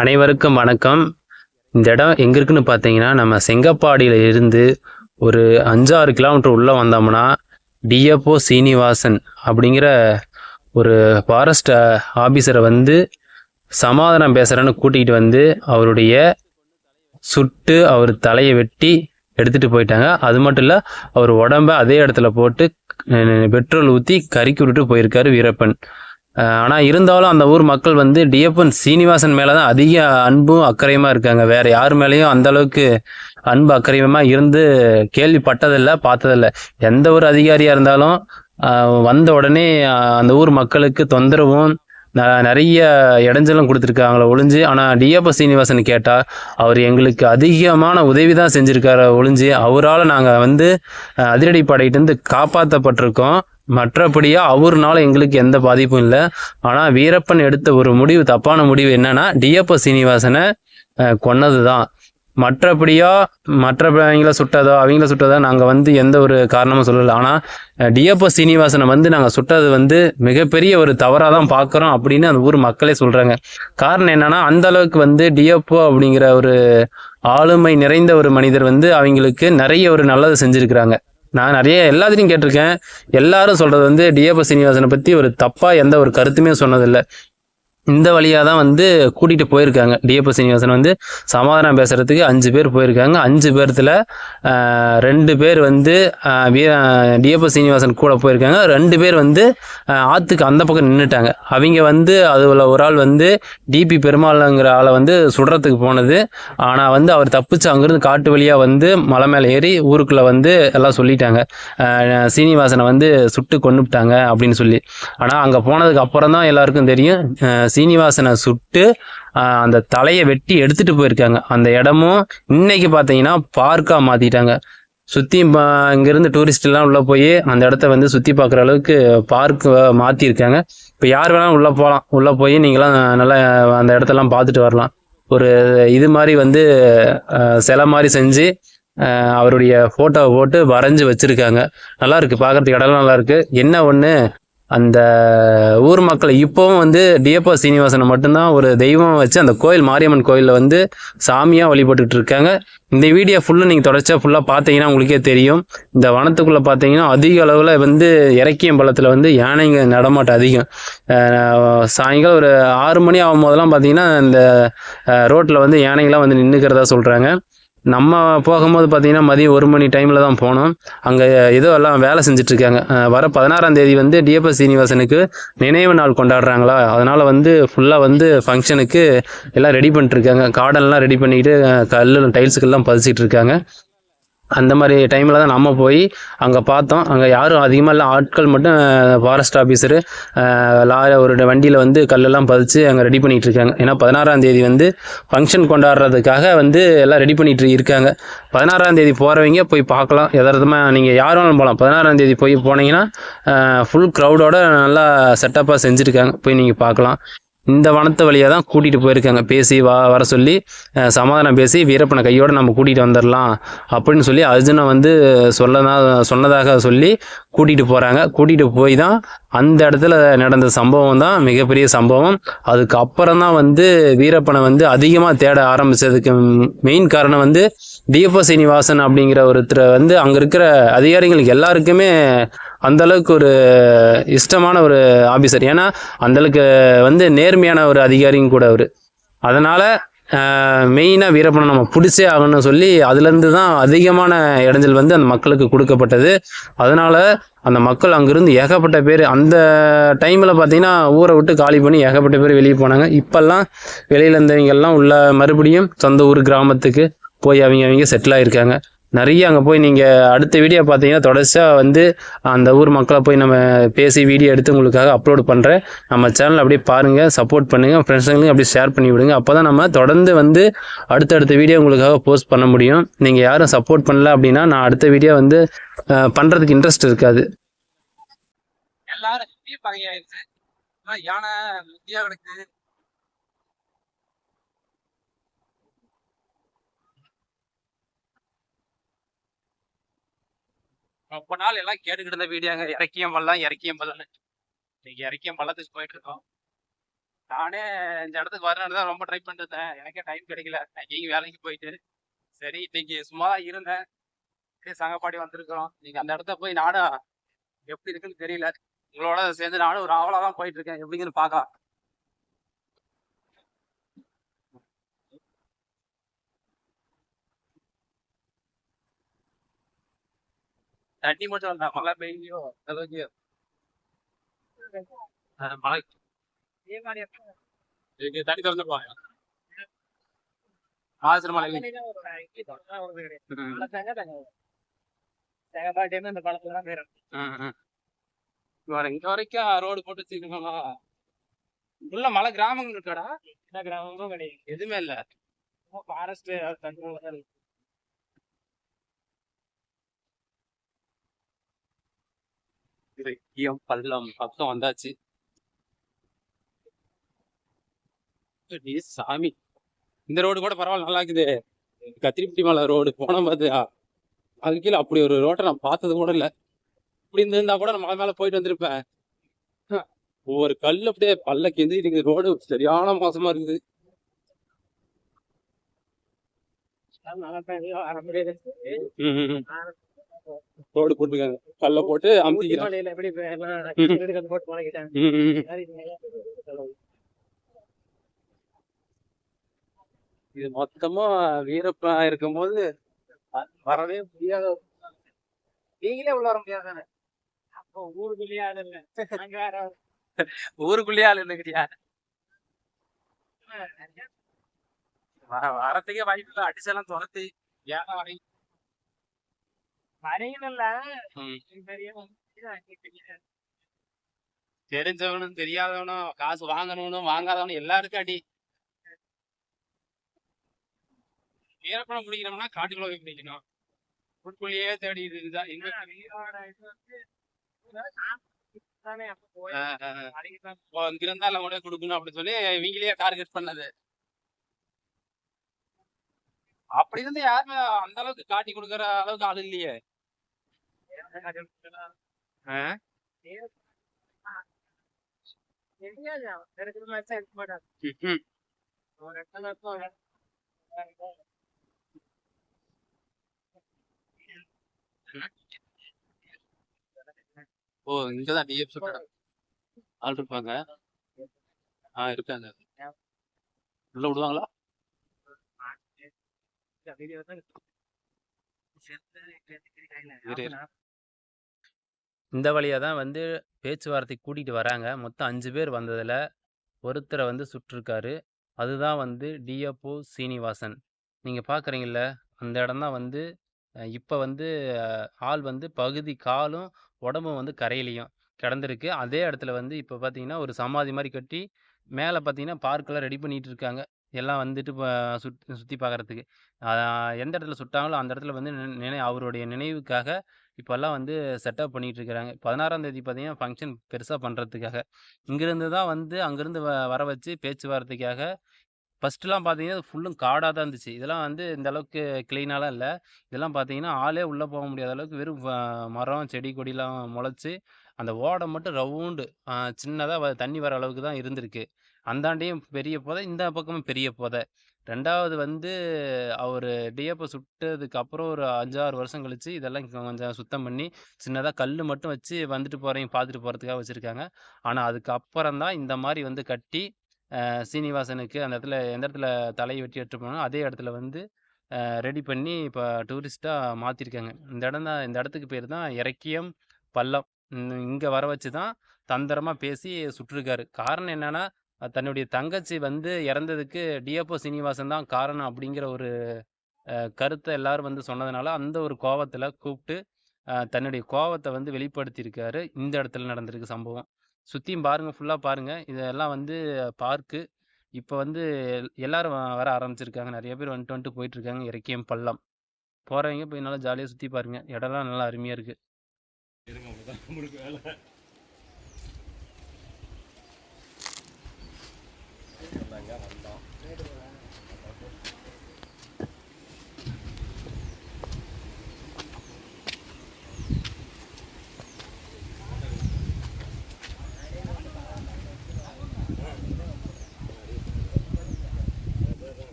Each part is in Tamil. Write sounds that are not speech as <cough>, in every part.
அனைவருக்கும் வணக்கம். இந்த இடம் எங்கே இருக்குன்னு பார்த்தீங்கன்னா நம்ம செங்கப்பாடியில் இருந்து ஒரு அஞ்சாறு கிலோமீட்டர் உள்ளே வந்தோம்னா டிஎப்ஓ சீனிவாசன் அப்படிங்கிற ஒரு ஃபாரஸ்ட் ஆஃபீஸரை வந்து சமாதானம் பேசுகிறேன்னு கூட்டிகிட்டு வந்து அவருடைய சுட்டு அவர் தலையை வெட்டி எடுத்துகிட்டு போயிட்டாங்க. அது மட்டும் இல்லை அவர் உடம்ப அதே இடத்துல போட்டு பெட்ரோல் ஊற்றி கறிக்கி விட்டுட்டு போயிருக்காரு வீரப்பன். ஆனால் இருந்தாலும் அந்த ஊர் மக்கள் வந்து டிஎப்பன் சீனிவாசன் மேலே தான் அதிக அன்பும் அக்கறையுமாக இருக்காங்க. வேறு யார் மேலேயும் அந்த அளவுக்கு அன்பு அக்கறையுமா இருந்து கேள்விப்பட்டதில்லை பார்த்ததில்ல. எந்த ஒரு அதிகாரியாக இருந்தாலும் வந்த உடனே அந்த ஊர் மக்களுக்கு தொந்தரவும் ந- நிறைய இடைஞ்சலும் கொடுத்துருக்காங்களே ஒளிஞ்சு ஆனால் டிஎப்ப சீனிவாசன் கேட்டால் அவர் எங்களுக்கு அதிகமான உதவி தான் செஞ்சுருக்காரு ஒளிஞ்சு அவரால் நாங்கள் வந்து அஹ், அதிரடிப்படையிட்டேருந்து காப்பாற்றப்பட்டிருக்கோம் மற்றபடியாக அவர்னால எங்களுக்கு எந்த பாதிப்பும் இல்லை. ஆனால் வீரப்பன் எடுத்த ஒரு முடிவு தப்பான முடிவு என்னன்னா டிஎப்ப சீனிவாசனை கொன்னதுதான். கொன்னது தான் மற்றபடியா மற்றவங்கள சுட்டதோ அவங்கள சுட்டதோ நாங்கள் வந்து எந்த ஒரு காரணமும் சொல்லலை. ஆனால் டிஎப்போ சீனிவாசனை வந்து நாங்கள் சுட்டது வந்து மிகப்பெரிய ஒரு தவறாக தான் பார்க்குறோம் அப்படின்னு அந்த ஊர் மக்களே சொல்கிறாங்க காரணம் என்னன்னா அந்த அளவுக்கு வந்து டிஎப்போ அப்படிங்கிற ஒரு ஆளுமை நிறைந்த ஒரு மனிதர் வந்து அவங்களுக்கு நிறைய ஒரு நல்லது செஞ்சுருக்கிறாங்க. நான் நிறைய எல்லாத்தையும் கேட்டிருக்கேன். எல்லாரும் சொல்றது வந்து டிஎப்ப சீனிவாசனை பற்றி ஒரு தப்பாக எந்த ஒரு கருத்துமே சொன்னதில்லை. இந்த வழியாக தான் வந்து கூட்டிகிட்டு போயிருக்காங்க. டிஎப்ப சீனிவாசன் வந்து சமாதானம் பேசுகிறதுக்கு அஞ்சு பேர் போயிருக்காங்க. அஞ்சு பேர்த்தில் ரெண்டு பேர் வந்து வீர டிஎப்ப சீனிவாசன் கூட போயிருக்காங்க. ரெண்டு பேர் வந்து ஆற்றுக்கு அந்த பக்கம் நின்றுட்டாங்க அவங்க வந்து அதில் ஒரு ஆள் வந்து டிபி பெருமாள்ங்கிற ஆளை வந்து சுடுறதுக்கு போனது. ஆனால் வந்து அவர் தப்பிச்சு அங்கேருந்து காட்டு வழியாக வந்து மலை மேலே ஏறி ஊருக்குள்ளே வந்து எல்லாம் சொல்லிட்டாங்க. சீனிவாசனை வந்து சுட்டு கொண்டுட்டாங்க அப்படின்னு சொல்லி. ஆனால் அங்கே போனதுக்கு அப்புறம் தான் எல்லாருக்கும் தெரியும். சீனிவாசனை சுட்டு அந்த தலையை வெட்டி எடுத்துட்டு போயிருக்காங்க. அந்த இடமும் இன்னைக்கு பார்த்தீங்கன்னா பார்க்காக மாற்றிட்டாங்க சுற்றி இங்கேருந்து டூரிஸ்ட்லாம் உள்ளே போய் அந்த இடத்த வந்து சுற்றி பார்க்குற அளவுக்கு பார்க் மாற்றிருக்காங்க இப்போ யார் வேணாலும் உள்ளே போகலாம் உள்ளே போய் நீங்களாம் நல்லா அந்த இடத்தெல்லாம் பார்த்துட்டு வரலாம். ஒரு இது மாதிரி வந்து சிலை மாதிரி செஞ்சு அவருடைய ஃபோட்டோவை போட்டு வரைஞ்சி வச்சுருக்காங்க. நல்லா இருக்குது பார்க்கறதுக்கு இடம்லாம் நல்லாருக்கு என்ன ஒன்று அந்த ஊர் மக்களை இப்போவும் வந்து டிஎப்பா சீனிவாசனை மட்டும்தான் ஒரு தெய்வம் வச்சு அந்த கோயில் மாரியம்மன் கோயிலில் வந்து சாமியாக வழிபட்டுட்டு இருக்காங்க. இந்த வீடியோ ஃபுல்லாக நீங்கள் தொடர்ச்சியாக ஃபுல்லாக பார்த்தீங்கன்னா உங்களுக்கே தெரியும். இந்த வனத்துக்குள்ளே பார்த்தீங்கன்னா அதிக அளவில் வந்து இறக்கியம் பள்ளத்தில் வந்து யானைங்க நடமாட்டம் அதிகம். சாயங்காலம் ஒரு ஆறு மணி ஆகும் போதெல்லாம் பார்த்தீங்கன்னா இந்த ரோட்டில் வந்து யானைகள்லாம் வந்து நின்றுக்கிறதா சொல்கிறாங்க நம்ம போகும்போது பார்த்தீங்கன்னா மதியம் ஒரு மணி டைமில் தான் போனோம். அங்கே ஏதோ எல்லாம் வேலை செஞ்சுட்ருக்காங்க. வர பதினாறாம் தேதி வந்து டிஎப்எஸ் சீனிவாசனுக்கு நினைவு நாள் கொண்டாடுறாங்களா? அதனால் வந்து ஃபுல்லாக வந்து ஃபங்க்ஷனுக்கு எல்லாம் ரெடி பண்ணிட்டுருக்காங்க கார்டன்லாம் ரெடி பண்ணிக்கிட்டு கல் கல்லு டைல்ஸுக்கெல்லாம் பதிச்சிட்டு இருக்காங்க அந்த மாதிரி டைமில் தான் நம்ம போய் அங்கே பார்த்தோம். அங்கே யாரும் அதிகமாக இல்லை ஆட்கள் மட்டும் ஃபாரஸ்ட் ஆஃபீஸரு லாரி ஒரு வண்டியில் வந்து கல்லெல்லாம் பதிச்சு அங்கே ரெடி பண்ணிகிட்டு இருக்காங்க. ஏன்னா பதினாறாம் தேதி வந்து ஃபங்க்ஷன் கொண்டாடுறதுக்காக வந்து எல்லாம் ரெடி பண்ணிகிட்டு இருக்காங்க. பதினாறாம் தேதி போகிறவங்க போய் பார்க்கலாம். எதார்த்தமாக நீங்கள் யார் வேணாலும் போகலாம் பதினாறாம் தேதி போய் போனீங்கன்னா ஃபுல் க்ரௌடோட நல்லா செட்டப்பாக செஞ்சுருக்காங்க. போய் நீங்கள் பார்க்கலாம். இந்த வனத்து வழியாக தான் கூட்டிகிட்டு போயிருக்காங்க. பேசி வா வர சொல்லி சமாதானம் பேசி வீரப்பனை கையோடு நம்ம கூட்டிகிட்டு வந்துடலாம் அப்படின்னு சொல்லி அர்ஜுனை வந்து சொல்லதா சொன்னதாக சொல்லி கூட்டிகிட்டு போகிறாங்க கூட்டிகிட்டு போய் தான் அந்த இடத்துல நடந்த சம்பவம் தான் மிகப்பெரிய சம்பவம். அதுக்கு அப்புறம் தான் வந்து வீரப்பனை வந்து அதிகமாக தேட ஆரம்பிச்சதுக்கு மெயின் காரணம் வந்து தீப சீனிவாசன் அப்படிங்கிற ஒருத்தரை வந்து அங்கே இருக்கிற அதிகாரிகளுக்கு எல்லாருக்குமே அந்த அளவுக்கு ஒரு இஷ்டமான ஒரு ஆபீசர் ஏன்னா அந்தளவுக்கு வந்து நேர்மையான ஒரு அதிகாரியும் கூட அவர். அதனால் மெயினாக வீரப்பனை நம்ம பிடிச்சே ஆகணும்னு சொல்லி அதுலேருந்து தான் அதிகமான இடைஞ்சல் வந்து அந்த மக்களுக்கு கொடுக்கப்பட்டது. அதனால் அந்த மக்கள் அங்கிருந்து ஏகப்பட்ட பேர் அந்த டைமில் பார்த்தீங்கன்னா ஊரை விட்டு காலி பண்ணி ஏகப்பட்ட பேர் வெளியே போனாங்க. இப்போல்லாம் வெளியில் இருந்தவங்கெல்லாம் உள்ள மறுபடியும் சொந்த ஊர் கிராமத்துக்கு போய் அவங்க அவங்க செட்டில் ஆகியிருக்காங்க நிறைய அங்கே போய் நீங்கள் அடுத்த வீடியோ பார்த்தீங்கன்னா தொடர்ச்சியாக வந்து அந்த ஊர் மக்களை போய் நம்ம பேசி வீடியோ எடுத்து உங்களுக்காக அப்லோட் பண்ணுறேன் நம்ம சேனல் அப்படியே பாருங்கள் சப்போர்ட் பண்ணுங்கள் ஃப்ரெண்ட்ஸுங்களையும் அப்படியே ஷேர் பண்ணி விடுங்க. அப்போ தான் நம்ம தொடர்ந்து வந்து அடுத்தடுத்த வீடியோ உங்களுக்காக போஸ்ட் பண்ண முடியும். நீங்கள் யாரும் சப்போர்ட் பண்ணல அப்படின்னா நான் அடுத்த வீடியோ வந்து பண்ணுறதுக்கு இன்ட்ரெஸ்ட் இருக்காது. எல்லாரும் யானை இந்தியா கிடக்குது ரொம்ப நாள் எல்லாம் கேட்டுக்கிட்டு இருந்த வீடியோங்க இறக்கியம் பள்ளம் இறக்கியம் பள்ளம்னு. இன்னைக்கு இறக்கியம் பள்ளத்துக்கு போயிட்டு இருக்கோம். நானே இந்த இடத்துக்கு வரணும்னு தான் ரொம்ப ட்ரை பண்ணிருந்தேன் எனக்கே டைம் கிடைக்கல. நான் எங்கேயும் வேலைக்கு போயிட்டு. சரி இன்னைக்கு சும்மா தான் இருந்தேன் சங்கப்பாடி வந்திருக்கிறோம். நீங்க அந்த இடத்த போய் நானும் எப்படி இருக்குன்னு தெரியல. உங்களோட சேர்ந்து நானும் ஒரு ஆவலாக தான் போயிட்டு இருக்கேன். எப்படிங்கன்னு பார்க்கலாம். தண்ணி மட்டும் இல்லை மழை பெய்யோ அஹ் மழை. தண்ணி திறந்துருவாங்க ஆசிர மலை ம். ம், ம். இங்க வர- இங்க வரைக்கும் ரோடு போட்டு வச்சிருக்காங்களா உள்ள மலை கிராமங்கள் இருக்காடா? கிராமமும் கிடையாது. எதுவுமே இல்ல. ஃபாரஸ்ட் கண்ட்ரோல் இலக்கியம் பள்ளம் பக்கம் வந்தாச்சு சாமி இந்த ரோடு கூட பரவாயில்ல நல்லா இருக்குது。கத்திரிப்பட்டி மலை ரோடு போன பார்த்தியா அது கீழே அப்படி ஒரு ரோட்டை நான் பார்த்தது கூட இல்ல இப்படி இருந்திருந்தா கூட நான் மலை மேல போயிட்டு வந்திருப்பேன். <laughs> ஒவ்வொரு கல் அப்படியே பல்லக்கு எந்திரிக்கு ரோடு சரியான மோசமா இருக்குது. வர ரோடு போட்டிருக்காங்க கல்ல போட்டு அமுத்திக்கிறாங்க இது? மொத்தமா வீரப்பா இருக்கும்போது வரவே முடியாத நீங்களே உள்ள வர முடியாது அப்போ ஊருக்குள்ளேயே ஆள் இல்ல. ஊருக்குள்ளேயே ஆள் இல்லைங்கிறியா வர வரத்துக்கே வாய்ப்பு இல்லை. அடிச்செல்லாம் துரத்தி. ஏன் வரீங்க வரையும் இல்ல ம். பெரிய தெரிஞ்சவனும் தெரியாதவனும் காசு வாங்கணும்னும் வாங்காதவனும் எல்லாருக்கும் அடி. வீரப்பணம் பிடிக்கணும்னா காட்டுக்குள்ள போய் பிடிக்கணும். ஊருக்குள்ளேயே தேடி இருந்தா எல்லாம் கூட கொடுக்கணும் அப்படின்னு சொல்லி இவங்களே டார்கெட் பண்ணது. அப்படி இருந்து யாருமே அந்த அளவுக்கு காட்டி கொடுக்கற அளவுக்கு ஆள் இல்லையே. ஓ இங்கதான் டிஎஃப் ஆள் இருப்பாங்க ஆ இருக்காங்க உள்ள விடுவாங்களா வீடியோ தான் இரு, இரு. இந்த வழியாக தான் வந்து பேச்சுவார்த்தைக்கு கூட்டிகிட்டு வராங்க. மொத்தம் அஞ்சு பேர் வந்ததில் ஒருத்தரை வந்து சுட்டிருக்காரு. அதுதான் வந்து டிஎப்ஓ சீனிவாசன். நீங்கள் பார்க்குறீங்கள அந்த இடம் தான் வந்து இப்போ வந்து ஆள் வந்து பகுதி காலும் உடம்பும் வந்து கரையிலையும் கிடந்திருக்கு. அதே இடத்துல வந்து இப்போ பார்த்தீங்கன்னா ஒரு சமாதி மாதிரி கட்டி மேலே பார்த்தீங்கன்னா பார்க்கெல்லாம் ரெடி பண்ணிட்டு இருக்காங்க. எல்லாம் வந்துட்டு இப்போ சுத் சுற்றி பார்க்குறதுக்கு எந்த இடத்துல சுட்டாங்களோ அந்த இடத்துல வந்து நினை- நினை அவருடைய நினைவுக்காக இப்போல்லாம் வந்து செட்டப் பண்ணிகிட்ருக்கிறாங்க பதினாறாம் தேதி பார்த்தீங்கன்னா ஃபங்க்ஷன் பெருசாக பண்ணுறதுக்காக இங்கேருந்து தான் வந்து அங்கேருந்து வ வர வச்சு பேச்சுவார்த்தைக்காக. ஃபஸ்ட்டுலாம் பார்த்தீங்கன்னா ஃபுல்லும் காடாக தான் இருந்துச்சு. இதெல்லாம் வந்து இந்த அளவுக்கு க்ளீனாலாம் இல்லை. இதெல்லாம் பார்த்தீங்கன்னா ஆளே உள்ளே போக முடியாத அளவுக்கு வெறும் மரம் செடி கொடிலாம் முளைச்சி அந்த ஓடை மட்டும் ரவுண்டு சின்னதாக தண்ணி வர அளவுக்கு தான் இருந்திருக்கு. அந்தாண்டையும் பெரிய போதை இந்த பக்கமும் பெரிய போதை. ரெண்டாவது வந்து அவர் டிஎப்பை சுட்டதுக்கு அப்புறம் ஒரு அஞ்சாறு வருஷம் கழிச்சு இதெல்லாம் கொஞ்சம் சுத்தம் பண்ணி சின்னதாக கல் மட்டும் வச்சு வந்துட்டு போகிறீங்க பார்த்துட்டு போகிறதுக்காக வச்சுருக்காங்க. ஆனால் அதுக்கப்புறம் தான் இந்த மாதிரி வந்து கட்டி சீனிவாசனுக்கு அந்த இடத்துல எந்த இடத்துல தலையை வெட்டி எடுத்து போனோ அதே இடத்துல வந்து ரெடி பண்ணி இப்போ டூரிஸ்ட்டாக மாற்றிருக்காங்க இந்த இடம் தான் இந்த இடத்துக்கு பேர் தான் இறக்கியம் பள்ளம். இங்கே வர வச்சு தான் தந்திரமாக பேசி சுட்டிருக்காரு. காரணம் என்னென்னா தன்னுடைய தங்கச்சி வந்து இறந்ததுக்கு டிஎப்போ சீனிவாசன் தான் காரணம் அப்படிங்கிற ஒரு கருத்தை எல்லாரும் வந்து சொன்னதுனால அந்த ஒரு கோவத்தில் கூப்பிட்டு தன்னுடைய கோவத்தை வந்து வெளிப்படுத்தியிருக்காரு. இந்த இடத்துல நடந்திருக்கு சம்பவம். சுற்றியும் பாருங்கள் ஃபுல்லாக பாருங்கள் இதெல்லாம் வந்து பார்க்கு. இப்போ வந்து எல்லாரும் வ- வர ஆரம்பிச்சிருக்காங்க. நிறைய பேர் வந்துட்டு வந்துட்டு போயிட்டுருக்காங்க. இறக்கியம் பள்ளம். போகிறவங்க போய் நல்லா ஜாலியாக சுற்றி பாருங்கள் இடம்லாம் நல்லா அருமையாக இருக்குது 呢条问题而家问多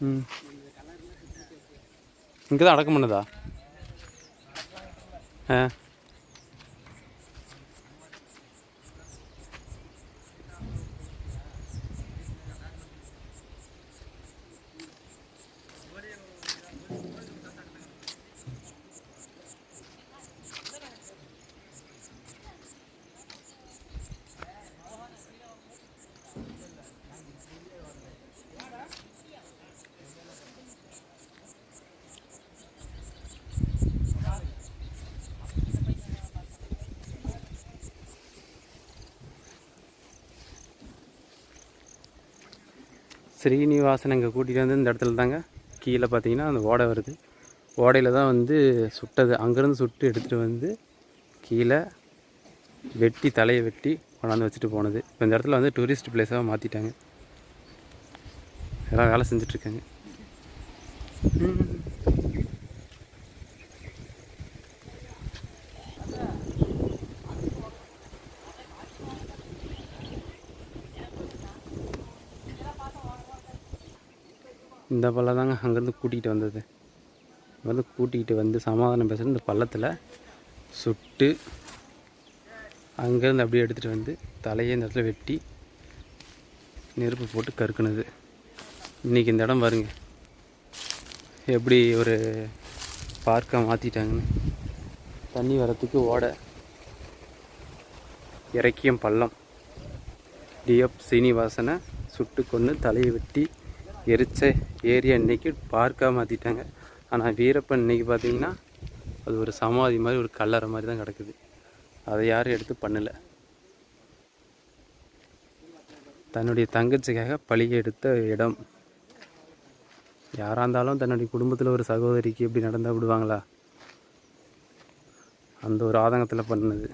ம் இங்கே தான் அடக்கம் பண்ணுதா? ஆ. ஸ்ரீனிவாசன் இங்கே கூட்டிகிட்டு வந்து இந்த இடத்துல தாங்க கீழே பார்த்தீங்கன்னா அந்த ஓடை வருது. ஓடையில் தான் வந்து சுட்டது. அங்கேருந்து சுட்டு எடுத்துகிட்டு வந்து கீழே வெட்டி தலையை வெட்டி கொண்டாந்து வச்சுட்டு போனது. இப்போ இந்த இடத்துல வந்து டூரிஸ்ட் பிளேஸாக மாற்றிட்டாங்க எல்லாம் வேலை செஞ்சிட்ருக்காங்க இந்த பள்ளம் தாங்க அங்கேருந்து கூட்டிகிட்டு வந்தது. வந்து கூட்டிகிட்டு வந்து சமாதானம் பேசுகிற இந்த பள்ளத்தில் சுட்டு அங்கேருந்து அப்படியே எடுத்துகிட்டு வந்து தலையை இந்த இடத்துல வெட்டி நெருப்பு போட்டு கருக்குனது. இன்றைக்கி இந்த இடம் பாருங்க. எப்படி ஒரு பார்க்காக மாற்றிட்டாங்கன்னு தண்ணி வரத்துக்கு ஓட. இறக்கியம் பள்ளம். டிஎஃப் சீனிவாசனை சுட்டு கொண்டு தலையை வெட்டி எரிச்ச ஏரியா இன்னைக்கு பார்க்காக மாற்றிட்டாங்க ஆனால் வீரப்பன் இன்றைக்கி பார்த்தீங்கன்னா அது ஒரு சமாதி மாதிரி ஒரு கல்லறை மாதிரி தான் கிடக்குது. அதை யாரும் எடுத்து பண்ணலை. தன்னுடைய தங்கச்சிக்காக பழிய எடுத்த இடம். யாராக இருந்தாலும் தன்னுடைய குடும்பத்தில் ஒரு சகோதரிக்கு இப்படி நடந்தால் விடுவாங்களா? அந்த ஒரு ஆதங்கத்தில் பண்ணது